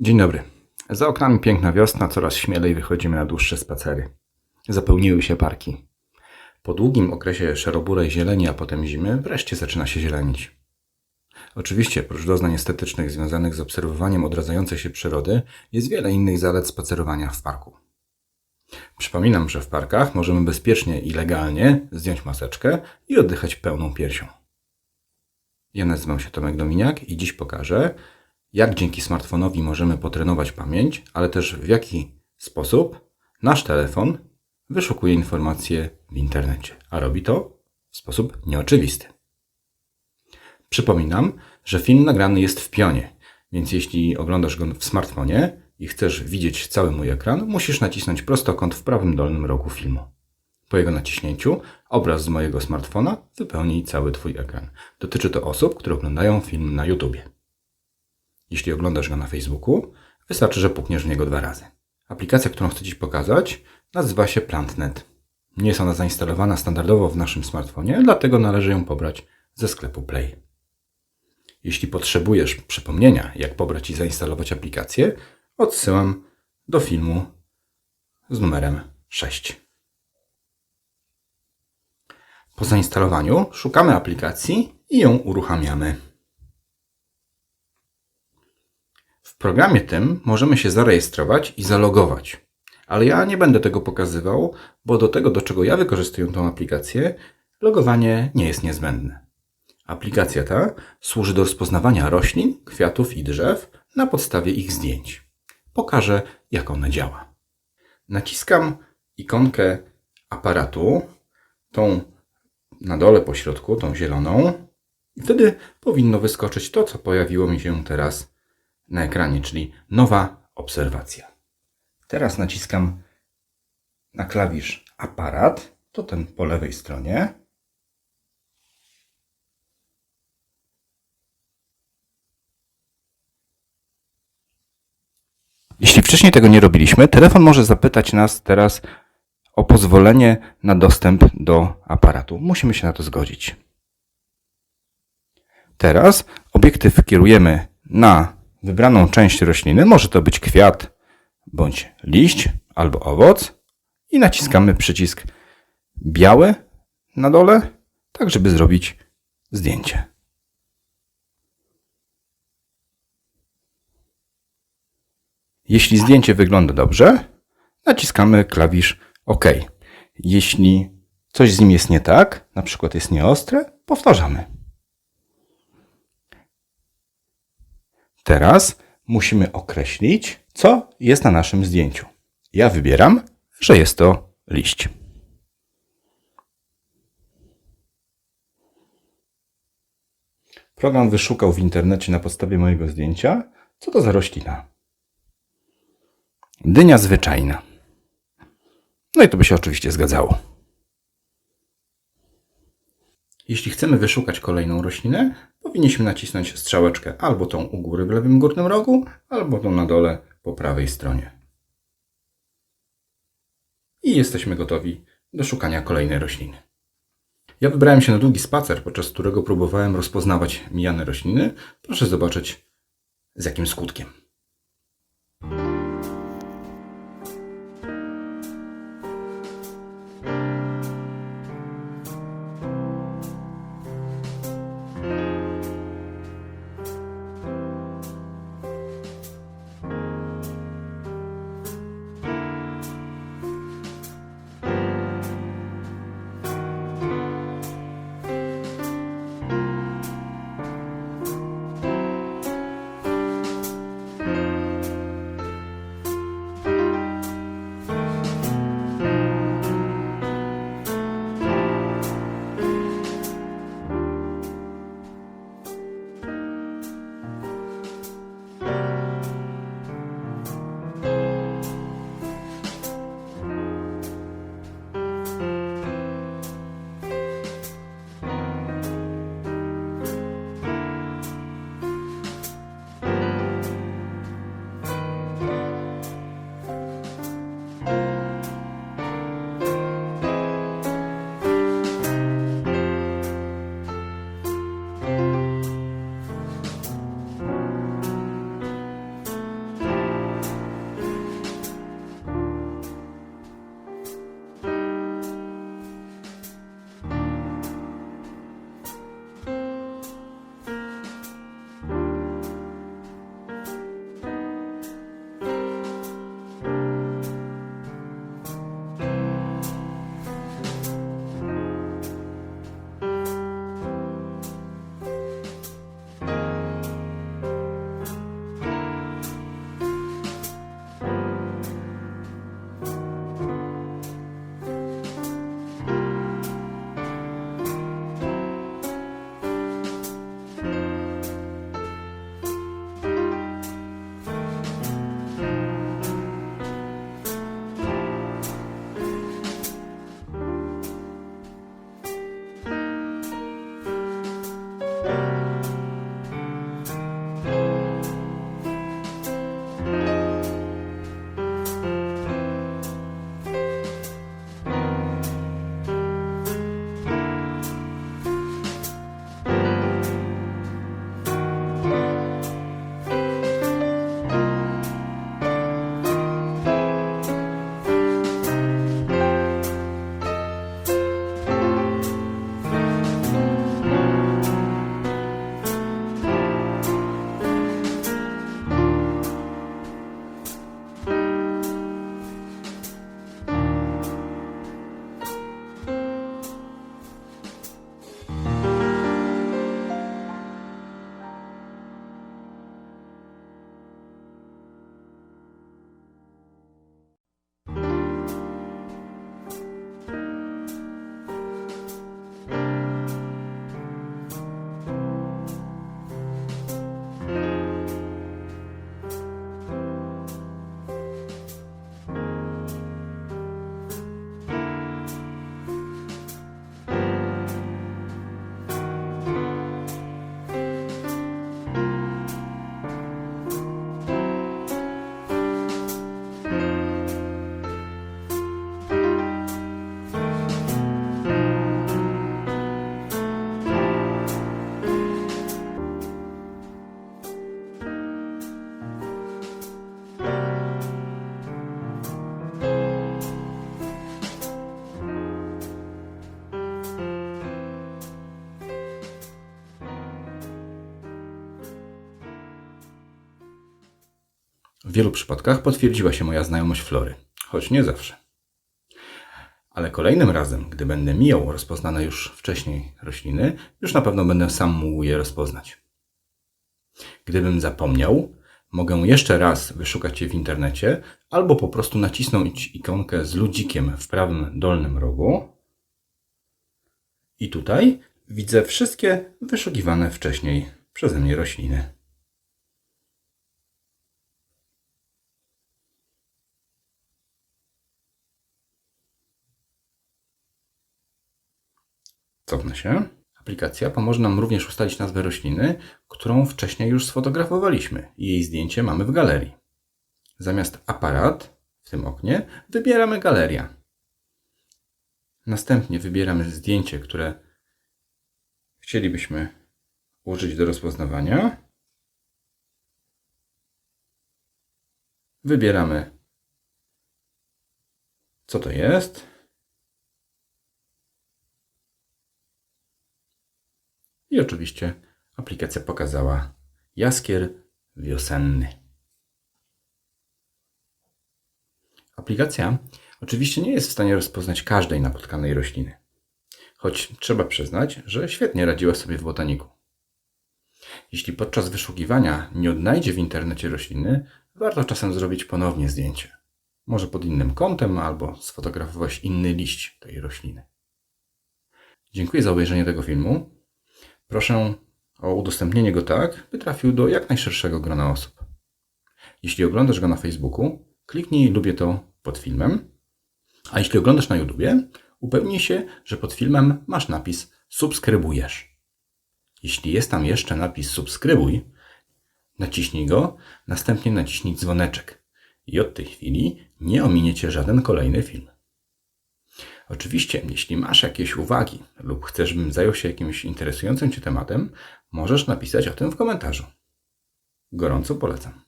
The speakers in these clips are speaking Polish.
Dzień dobry. Za oknami piękna wiosna, coraz śmielej wychodzimy na dłuższe spacery. Zapełniły się parki. Po długim okresie szaroburej zieleni, a potem zimy, wreszcie zaczyna się zielenić. Oczywiście, prócz doznań estetycznych związanych z obserwowaniem odradzającej się przyrody, jest wiele innych zalet spacerowania w parku. Przypominam, że w parkach możemy bezpiecznie i legalnie zdjąć maseczkę i oddychać pełną piersią. Ja nazywam się Tomek Dominiak i dziś pokażę, jak dzięki smartfonowi możemy potrenować pamięć, ale też w jaki sposób nasz telefon wyszukuje informacje w internecie, a robi to w sposób nieoczywisty. Przypominam, że film nagrany jest w pionie, więc jeśli oglądasz go w smartfonie i chcesz widzieć cały mój ekran, musisz nacisnąć prostokąt w prawym dolnym rogu filmu. Po jego naciśnięciu obraz z mojego smartfona wypełni cały Twój ekran. Dotyczy to osób, które oglądają film na YouTubie. Jeśli oglądasz go na Facebooku, wystarczy, że pukniesz w niego dwa razy. Aplikacja, którą chcę Ci pokazać, nazywa się PlantNet. Nie jest ona zainstalowana standardowo w naszym smartfonie, dlatego należy ją pobrać ze sklepu Play. Jeśli potrzebujesz przypomnienia, jak pobrać i zainstalować aplikację, odsyłam do filmu z numerem 6. Po zainstalowaniu szukamy aplikacji i ją uruchamiamy. W programie tym możemy się zarejestrować i zalogować. Ale ja nie będę tego pokazywał, bo do tego, do czego ja wykorzystuję tą aplikację, logowanie nie jest niezbędne. Aplikacja ta służy do rozpoznawania roślin, kwiatów i drzew na podstawie ich zdjęć. Pokażę, jak ona działa. Naciskam ikonkę aparatu, tą na dole po środku, tą zieloną, i wtedy powinno wyskoczyć to, co pojawiło mi się teraz na ekranie, czyli nowa obserwacja. Teraz naciskam na klawisz aparat, to ten po lewej stronie. Jeśli wcześniej tego nie robiliśmy, telefon może zapytać nas teraz o pozwolenie na dostęp do aparatu. Musimy się na to zgodzić. Teraz obiektyw kierujemy na wybraną część rośliny. Może to być kwiat bądź liść albo owoc i naciskamy przycisk biały na dole, tak żeby zrobić zdjęcie. Jeśli zdjęcie wygląda dobrze, naciskamy klawisz OK. Jeśli coś z nim jest nie tak, na przykład jest nieostre, powtarzamy. Teraz musimy określić, co jest na naszym zdjęciu. Ja wybieram, że jest to liść. Program wyszukał w internecie na podstawie mojego zdjęcia, co to za roślina. Dynia zwyczajna. No i to by się oczywiście zgadzało. Jeśli chcemy wyszukać kolejną roślinę, powinniśmy nacisnąć strzałeczkę albo tą u góry w lewym górnym rogu, albo tą na dole po prawej stronie. I jesteśmy gotowi do szukania kolejnej rośliny. Ja wybrałem się na długi spacer, podczas którego próbowałem rozpoznawać mijane rośliny. Proszę zobaczyć z jakim skutkiem. W wielu przypadkach potwierdziła się moja znajomość flory, choć nie zawsze. Ale kolejnym razem, gdy będę mijał rozpoznane już wcześniej rośliny, już na pewno będę sam mógł je rozpoznać. Gdybym zapomniał, mogę jeszcze raz wyszukać je w internecie, albo po prostu nacisnąć ikonkę z ludzikiem w prawym dolnym rogu. I tutaj widzę wszystkie wyszukiwane wcześniej przeze mnie rośliny. Cofnę się. Aplikacja pomoże nam również ustalić nazwę rośliny, którą wcześniej już sfotografowaliśmy i jej zdjęcie mamy w galerii. Zamiast aparat w tym oknie wybieramy galeria. Następnie wybieramy zdjęcie, które chcielibyśmy użyć do rozpoznawania. Wybieramy co to jest. I oczywiście aplikacja pokazała jaskier wiosenny. Aplikacja oczywiście nie jest w stanie rozpoznać każdej napotkanej rośliny, choć trzeba przyznać, że świetnie radziła sobie w botaniku. Jeśli podczas wyszukiwania nie odnajdzie w internecie rośliny, warto czasem zrobić ponownie zdjęcie. Może pod innym kątem albo sfotografować inny liść tej rośliny. Dziękuję za obejrzenie tego filmu. Proszę o udostępnienie go tak, by trafił do jak najszerszego grona osób. Jeśli oglądasz go na Facebooku, kliknij lubię to pod filmem, a jeśli oglądasz na YouTubie, upewnij się, że pod filmem masz napis subskrybujesz. Jeśli jest tam jeszcze napis subskrybuj, naciśnij go, następnie naciśnij dzwoneczek i od tej chwili nie ominiecie żaden kolejny film. Oczywiście, jeśli masz jakieś uwagi lub chcesz, bym zajął się jakimś interesującym Cię tematem, możesz napisać o tym w komentarzu. Gorąco polecam.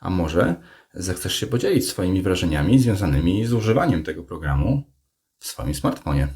A może zechcesz się podzielić swoimi wrażeniami związanymi z używaniem tego programu w swoim smartfonie.